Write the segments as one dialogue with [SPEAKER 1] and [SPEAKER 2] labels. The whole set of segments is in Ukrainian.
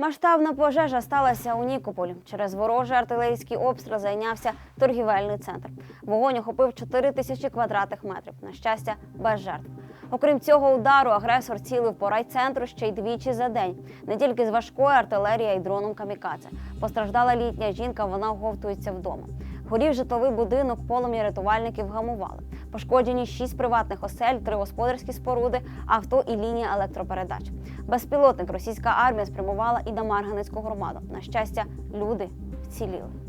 [SPEAKER 1] Масштабна пожежа сталася у Нікополі. Через ворожий артилерійський обстріл зайнявся торгівельний центр. Вогонь охопив 4 тисячі квадратних метрів. На щастя, без жертв. Окрім цього удару, агресор цілив по райцентру ще й двічі за день. Не тільки з важкої артилерії, а й дроном камікадзе. Постраждала літня жінка, вона оговтується вдома. Горів житловий будинок, полум'я рятувальників вгамували. Пошкоджені шість приватних осель, три господарські споруди, авто і лінія електропередач. Безпілотник російська армія спрямувала і на Марганецьку громаду. На щастя, люди вціліли.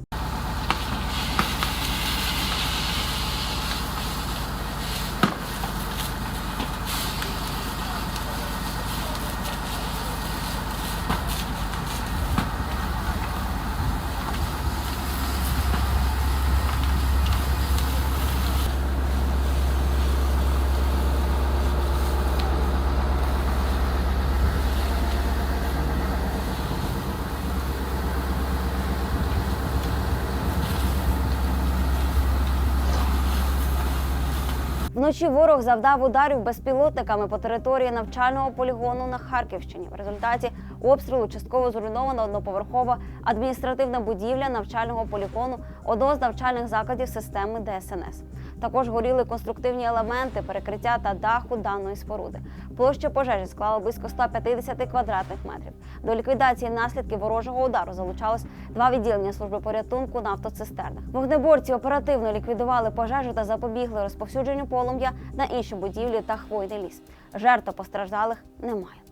[SPEAKER 1] Вночі ворог завдав ударів безпілотниками по території навчального полігону на Харківщині. В результаті обстрілу частково зруйнована одноповерхова адміністративна будівля навчального полігону одного з навчальних закладів системи ДСНС. Також горіли конструктивні елементи перекриття та даху даної споруди. Площа пожежі склала близько 150 квадратних метрів. До ліквідації наслідків ворожого удару залучалось два відділення служби порятунку на автоцистернах. Вогнеборці оперативно ліквідували пожежу та запобігли розповсюдженню полум'я на інші будівлі та хвойний ліс. Жертв постраждалих немає.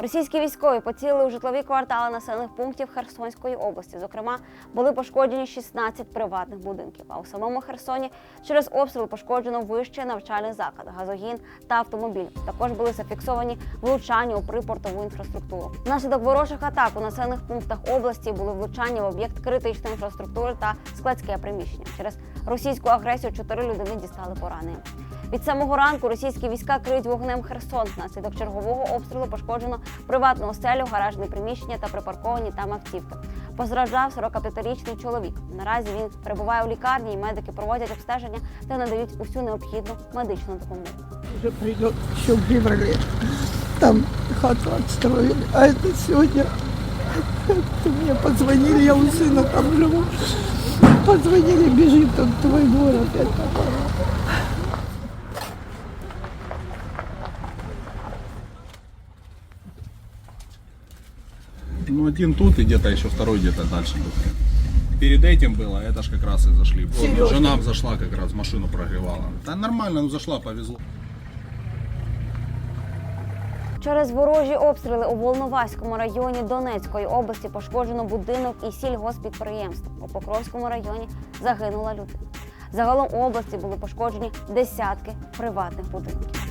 [SPEAKER 1] Російські військові поцілили у житлові квартали населених пунктів Херсонської області. Зокрема, були пошкоджені 16 приватних будинків. А у самому Херсоні через обстріл пошкоджено вище навчальний заклад, газогін та автомобіль. Також були зафіксовані влучання у припортову інфраструктуру. Внаслідок ворожих атак у населених пунктах області були влучання в об'єкт критичної інфраструктури та складське приміщення. Через російську агресію чотири людини дістали поранення. Від самого ранку російські війська криють вогнем Херсон. Внаслідок чергового обстрілу пошкоджено приватну оселю, гаражне приміщення та припарковані там автівки. Постраждав 45-річний чоловік. Наразі він перебуває у лікарні, і медики проводять обстеження та надають усю необхідну медичну допомогу.
[SPEAKER 2] Уже придет еще в феврале. Там хату отстроили. А это сегодня это мне позвонили, я у сына там живу. Позвонили, бежит он в твой
[SPEAKER 3] Ну, один тут и где-то еще второй где-то дальше был. Перед этим было, это ж как раз и зашли. Вот, Жена зашла как раз, машину прогревала. Да нормально, ну зашла, повезло.
[SPEAKER 1] Через ворожі обстріли у Волноваському районі Донецької області пошкоджено будинок і сільгоспідприємство. У Покровському районі загинула людина. Загалом у області були пошкоджені десятки приватних будинків.